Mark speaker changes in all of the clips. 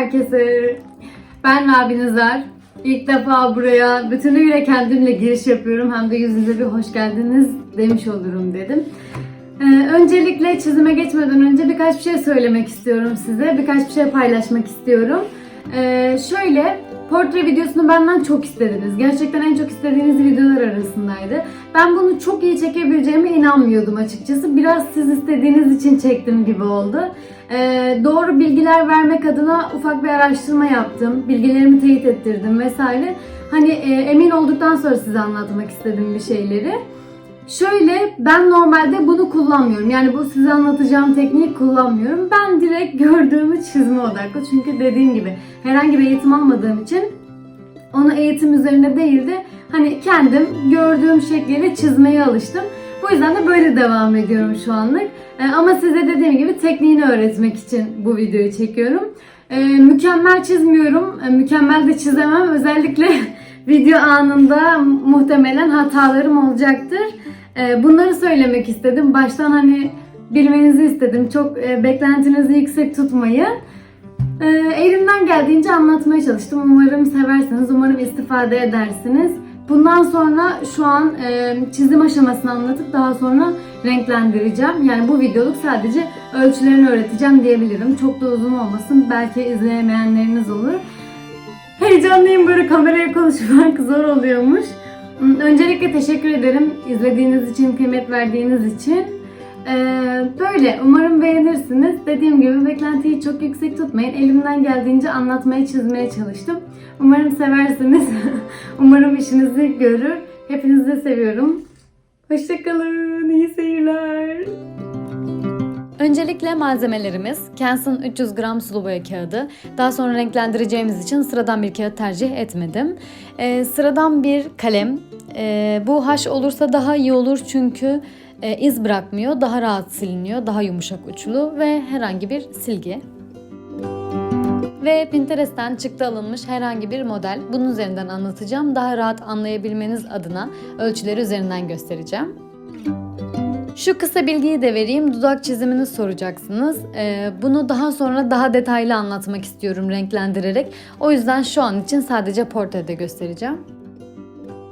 Speaker 1: Herkese. Ben Rabi Nizar. İlk defa buraya bütünüyle kendimle giriş yapıyorum. Hem de yüz yüze bir hoş geldiniz demiş olurum dedim. Ee, öncelikle çizime geçmeden önce birkaç bir şey söylemek istiyorum size. Birkaç bir şey paylaşmak istiyorum. Ee, şöyle, portre videosunu benden çok istediniz. Gerçekten en çok istediğiniz videolar arasındaydı. Ben bunu çok iyi çekebileceğime inanmıyordum açıkçası. Biraz siz istediğiniz için çektim gibi oldu. Ee, doğru bilgiler vermek adına ufak bir araştırma yaptım. Bilgilerimi teyit ettirdim vesaire. Hani e, emin olduktan sonra size anlatmak istedim bir şeyleri. Şöyle ben normalde bunu kullanmıyorum. Yani bu size anlatacağım tekniği kullanmıyorum. Ben direkt gördüğümü çizme odaklı. Çünkü dediğim gibi herhangi bir eğitim almadığım için onu eğitim üzerine değil de hani kendim gördüğüm şekliyle çizmeye alıştım. Bu yüzden de böyle devam ediyorum şu anlık. Ee, ama size dediğim gibi tekniğini öğretmek için bu videoyu çekiyorum. Ee, mükemmel çizmiyorum. Ee, mükemmel de çizemem. Özellikle video anında muhtemelen hatalarım olacaktır. Ee, bunları söylemek istedim. Baştan hani bilmenizi istedim. Çok e, beklentinizi yüksek tutmayın. Ee, elimden geldiğince anlatmaya çalıştım. Umarım seversiniz, umarım istifade edersiniz. Bundan sonra şu an e, çizim aşamasını anlatıp daha sonra renklendireceğim. Yani bu videoluk sadece ölçülerini öğreteceğim diyebilirim. Çok da uzun olmasın. Belki izleyemeyenleriniz olur. Heyecanlıyım böyle kameraya konuşmak zor oluyormuş. Öncelikle teşekkür ederim izlediğiniz için, kıymet verdiğiniz için. Ee, böyle umarım beğenirsiniz. Dediğim gibi beklentiyi çok yüksek tutmayın. Elimden geldiğince anlatmaya, çizmeye çalıştım. Umarım seversiniz. umarım işinizi görür. Hepinizi seviyorum. Hoşçakalın. İyi seyirler. Öncelikle malzemelerimiz Canson 300 gram sulu boya kağıdı. Daha sonra renklendireceğimiz için sıradan bir kağıt tercih etmedim. Ee, sıradan bir kalem. Ee, bu haş olursa daha iyi olur çünkü e, iz bırakmıyor, daha rahat siliniyor, daha yumuşak uçlu ve herhangi bir silgi. Ve Pinterest'ten çıktı alınmış herhangi bir model. Bunun üzerinden anlatacağım. Daha rahat anlayabilmeniz adına ölçüleri üzerinden göstereceğim. Şu kısa bilgiyi de vereyim. Dudak çizimini soracaksınız. Ee, bunu daha sonra daha detaylı anlatmak istiyorum renklendirerek. O yüzden şu an için sadece portrede göstereceğim.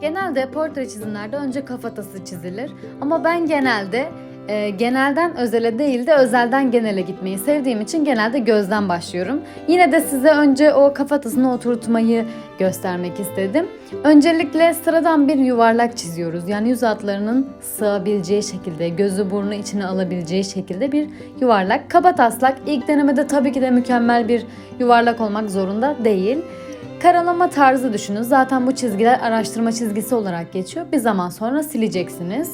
Speaker 1: Genelde portre çizimlerde önce kafatası çizilir. Ama ben genelde e, genelden özele değil de özelden genele gitmeyi sevdiğim için genelde gözden başlıyorum. Yine de size önce o kafatasını oturtmayı göstermek istedim. Öncelikle sıradan bir yuvarlak çiziyoruz. Yani yüz hatlarının sığabileceği şekilde, gözü burnu içine alabileceği şekilde bir yuvarlak. Kaba taslak ilk denemede tabii ki de mükemmel bir yuvarlak olmak zorunda değil. Karalama tarzı düşünün. Zaten bu çizgiler araştırma çizgisi olarak geçiyor. Bir zaman sonra sileceksiniz.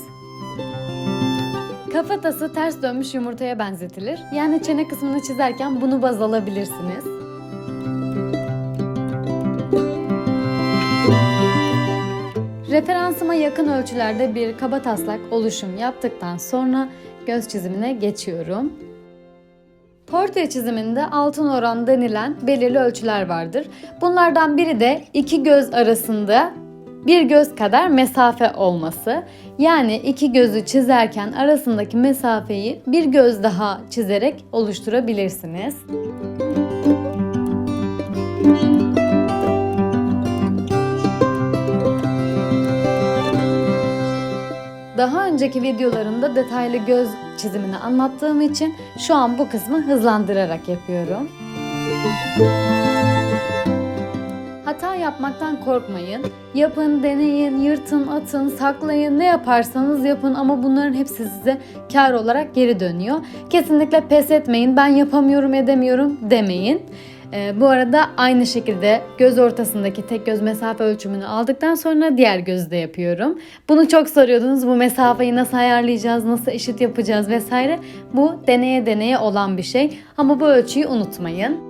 Speaker 1: Kafatası ters dönmüş yumurtaya benzetilir. Yani çene kısmını çizerken bunu baz alabilirsiniz. Referansıma yakın ölçülerde bir kaba taslak oluşum yaptıktan sonra göz çizimine geçiyorum. Portre çiziminde altın oran denilen belirli ölçüler vardır. Bunlardan biri de iki göz arasında bir göz kadar mesafe olması. Yani iki gözü çizerken arasındaki mesafeyi bir göz daha çizerek oluşturabilirsiniz. Daha önceki videolarımda detaylı göz çizimini anlattığım için şu an bu kısmı hızlandırarak yapıyorum. Hata yapmaktan korkmayın. Yapın, deneyin, yırtın, atın, saklayın, ne yaparsanız yapın ama bunların hepsi size kar olarak geri dönüyor. Kesinlikle pes etmeyin, ben yapamıyorum, edemiyorum demeyin. Ee, bu arada aynı şekilde göz ortasındaki tek göz mesafe ölçümünü aldıktan sonra diğer gözü de yapıyorum. Bunu çok soruyordunuz. Bu mesafeyi nasıl ayarlayacağız, nasıl eşit yapacağız vesaire. Bu deneye deneye olan bir şey. Ama bu ölçüyü unutmayın.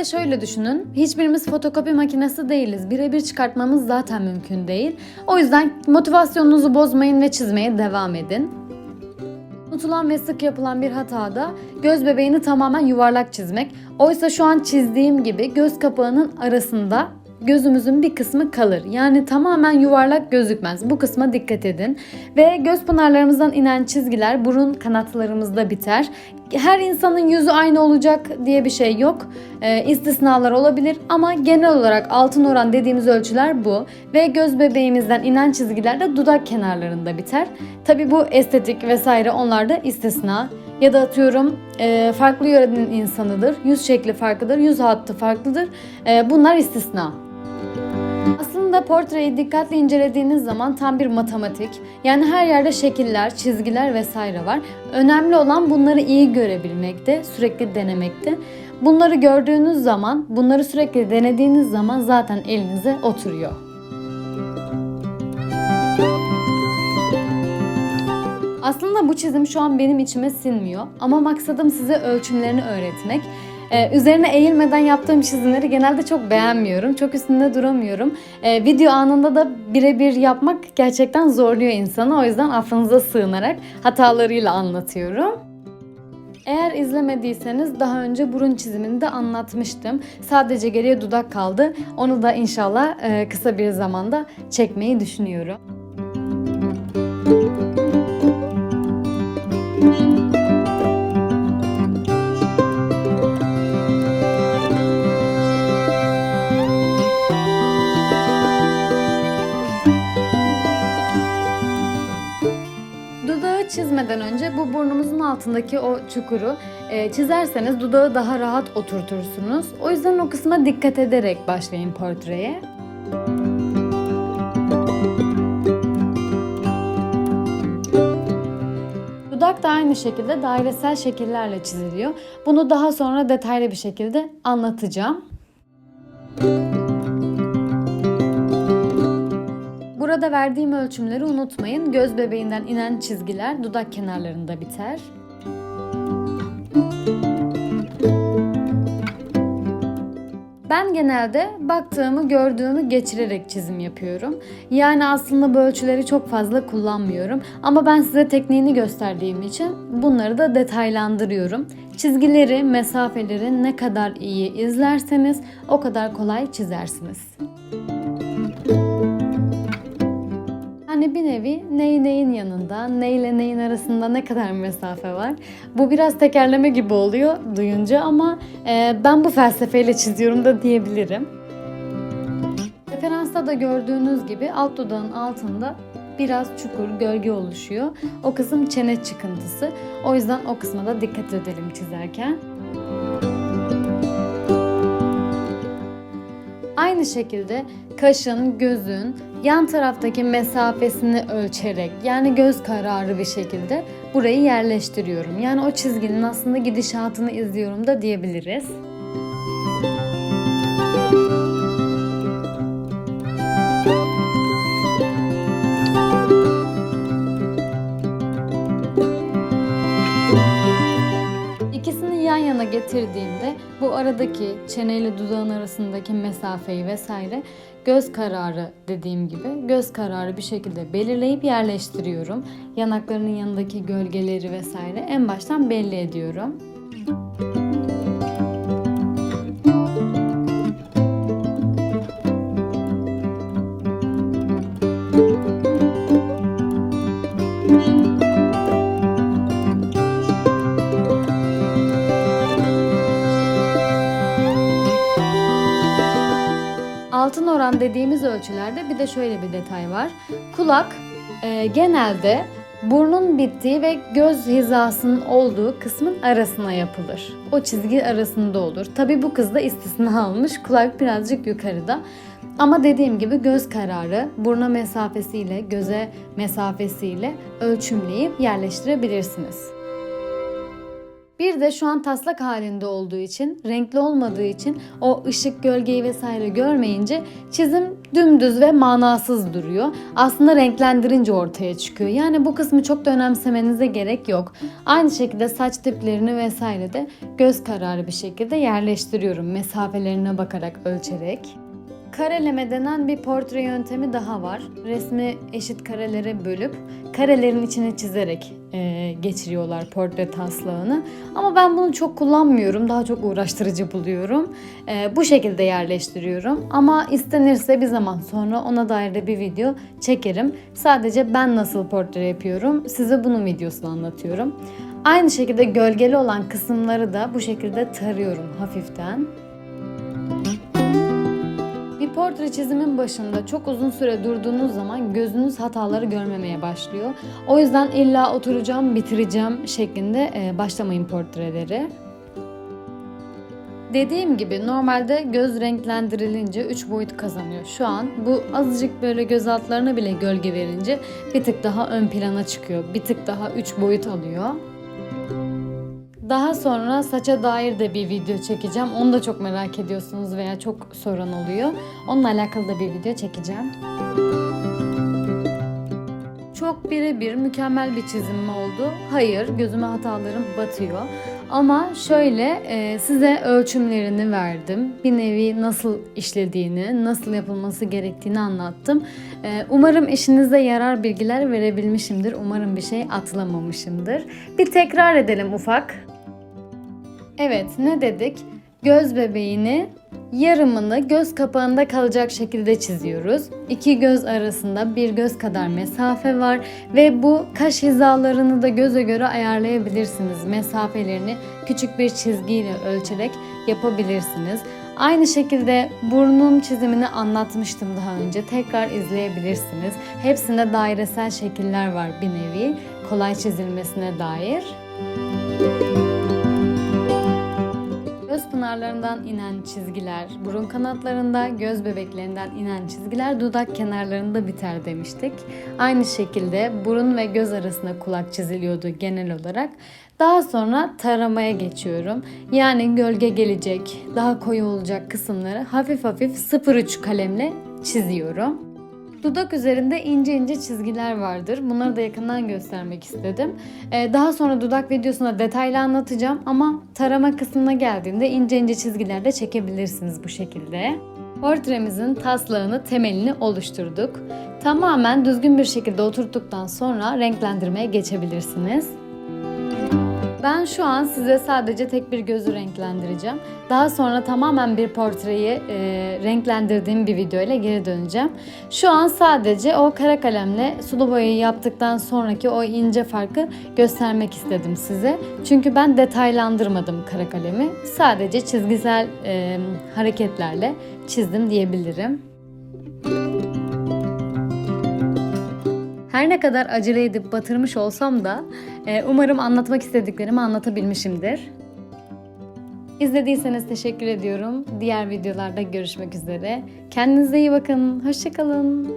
Speaker 1: De şöyle düşünün. Hiçbirimiz fotokopi makinesi değiliz. Birebir çıkartmamız zaten mümkün değil. O yüzden motivasyonunuzu bozmayın ve çizmeye devam edin. Unutulan ve sık yapılan bir hatada göz bebeğini tamamen yuvarlak çizmek. Oysa şu an çizdiğim gibi göz kapağının arasında gözümüzün bir kısmı kalır. Yani tamamen yuvarlak gözükmez. Bu kısma dikkat edin. Ve göz pınarlarımızdan inen çizgiler burun kanatlarımızda biter. Her insanın yüzü aynı olacak diye bir şey yok. Ee, istisnalar olabilir ama genel olarak altın oran dediğimiz ölçüler bu. Ve göz bebeğimizden inen çizgiler de dudak kenarlarında biter. Tabi bu estetik vesaire onlar da istisna. Ya da atıyorum e, farklı yörenin insanıdır. Yüz şekli farklıdır, yüz hattı farklıdır. E, bunlar istisna. Aslında portreyi dikkatli incelediğiniz zaman tam bir matematik. Yani her yerde şekiller, çizgiler vesaire var. Önemli olan bunları iyi görebilmekte, sürekli denemekte. Bunları gördüğünüz zaman, bunları sürekli denediğiniz zaman zaten elinize oturuyor. Aslında bu çizim şu an benim içime sinmiyor ama maksadım size ölçümlerini öğretmek. Ee, üzerine eğilmeden yaptığım çizimleri genelde çok beğenmiyorum. Çok üstünde duramıyorum. Ee, video anında da birebir yapmak gerçekten zorluyor insanı. O yüzden affınıza sığınarak hatalarıyla anlatıyorum. Eğer izlemediyseniz daha önce burun çizimini de anlatmıştım. Sadece geriye dudak kaldı. Onu da inşallah e, kısa bir zamanda çekmeyi düşünüyorum. Dudağı altındaki o çukuru e, çizerseniz dudağı daha rahat oturtursunuz. O yüzden o kısma dikkat ederek başlayın portreye. Dudak da aynı şekilde dairesel şekillerle çiziliyor. Bunu daha sonra detaylı bir şekilde anlatacağım. Burada verdiğim ölçümleri unutmayın. Göz bebeğinden inen çizgiler dudak kenarlarında biter. Ben genelde baktığımı, gördüğümü geçirerek çizim yapıyorum. Yani aslında bu ölçüleri çok fazla kullanmıyorum. Ama ben size tekniğini gösterdiğim için bunları da detaylandırıyorum. Çizgileri, mesafeleri ne kadar iyi izlerseniz o kadar kolay çizersiniz. Yani bir nevi ney neyin yanında, neyle neyin arasında ne kadar mesafe var. Bu biraz tekerleme gibi oluyor duyunca ama e, ben bu felsefeyle çiziyorum da diyebilirim. Referansta da gördüğünüz gibi alt dudağın altında biraz çukur, gölge oluşuyor. O kısım çene çıkıntısı. O yüzden o kısma da dikkat edelim çizerken. Aynı şekilde kaşın, gözün yan taraftaki mesafesini ölçerek yani göz kararı bir şekilde burayı yerleştiriyorum. Yani o çizginin aslında gidişatını izliyorum da diyebiliriz. Getirdiğimde bu aradaki çeneyle dudağın arasındaki mesafeyi vesaire göz kararı dediğim gibi göz kararı bir şekilde belirleyip yerleştiriyorum. Yanaklarının yanındaki gölgeleri vesaire en baştan belli ediyorum. Altın oran dediğimiz ölçülerde bir de şöyle bir detay var. Kulak e, genelde burnun bittiği ve göz hizasının olduğu kısmın arasına yapılır. O çizgi arasında olur. Tabi bu kız da istisna almış. Kulak birazcık yukarıda. Ama dediğim gibi göz kararı burna mesafesiyle, göze mesafesiyle ölçümleyip yerleştirebilirsiniz. Bir de şu an taslak halinde olduğu için, renkli olmadığı için o ışık, gölgeyi vesaire görmeyince çizim dümdüz ve manasız duruyor. Aslında renklendirince ortaya çıkıyor. Yani bu kısmı çok da önemsemenize gerek yok. Aynı şekilde saç tiplerini vesaire de göz kararı bir şekilde yerleştiriyorum mesafelerine bakarak, ölçerek. Kareleme denen bir portre yöntemi daha var. Resmi eşit karelere bölüp karelerin içine çizerek e, geçiriyorlar portre taslağını. Ama ben bunu çok kullanmıyorum. Daha çok uğraştırıcı buluyorum. E, bu şekilde yerleştiriyorum. Ama istenirse bir zaman sonra ona dair de bir video çekerim. Sadece ben nasıl portre yapıyorum size bunun videosunu anlatıyorum. Aynı şekilde gölgeli olan kısımları da bu şekilde tarıyorum hafiften. Bir portre çizimin başında çok uzun süre durduğunuz zaman gözünüz hataları görmemeye başlıyor. O yüzden illa oturacağım, bitireceğim şeklinde e, başlamayın portreleri. Dediğim gibi normalde göz renklendirilince 3 boyut kazanıyor. Şu an bu azıcık böyle göz altlarına bile gölge verince bir tık daha ön plana çıkıyor. Bir tık daha 3 boyut alıyor. Daha sonra saça dair de bir video çekeceğim. Onu da çok merak ediyorsunuz veya çok soran oluyor. Onunla alakalı da bir video çekeceğim. Çok birebir mükemmel bir çizim mi oldu? Hayır, gözüme hatalarım batıyor. Ama şöyle e, size ölçümlerini verdim. Bir nevi nasıl işlediğini, nasıl yapılması gerektiğini anlattım. E, umarım işinize yarar bilgiler verebilmişimdir. Umarım bir şey atlamamışımdır. Bir tekrar edelim ufak. Evet ne dedik? Göz bebeğini yarımını göz kapağında kalacak şekilde çiziyoruz. İki göz arasında bir göz kadar mesafe var ve bu kaş hizalarını da göze göre ayarlayabilirsiniz. Mesafelerini küçük bir çizgiyle ölçerek yapabilirsiniz. Aynı şekilde burnun çizimini anlatmıştım daha önce. Tekrar izleyebilirsiniz. Hepsinde dairesel şekiller var bir nevi. Kolay çizilmesine dair. Pınarlarından inen çizgiler, burun kanatlarında, göz bebeklerinden inen çizgiler dudak kenarlarında biter demiştik. Aynı şekilde burun ve göz arasında kulak çiziliyordu genel olarak. Daha sonra taramaya geçiyorum. Yani gölge gelecek, daha koyu olacak kısımları hafif hafif 03 kalemle çiziyorum. Dudak üzerinde ince ince çizgiler vardır. Bunları da yakından göstermek istedim. Ee, daha sonra dudak videosunda detaylı anlatacağım ama tarama kısmına geldiğinde ince ince çizgiler de çekebilirsiniz bu şekilde. Portremizin taslağını, temelini oluşturduk. Tamamen düzgün bir şekilde oturttuktan sonra renklendirmeye geçebilirsiniz. Ben şu an size sadece tek bir gözü renklendireceğim. Daha sonra tamamen bir portreyi e, renklendirdiğim bir video ile geri döneceğim. Şu an sadece o kara kalemle sulu boyayı yaptıktan sonraki o ince farkı göstermek istedim size. Çünkü ben detaylandırmadım kara kalemi. Sadece çizgisel e, hareketlerle çizdim diyebilirim. Her ne kadar acele edip batırmış olsam da e, umarım anlatmak istediklerimi anlatabilmişimdir. İzlediyseniz teşekkür ediyorum. Diğer videolarda görüşmek üzere. Kendinize iyi bakın. Hoşçakalın.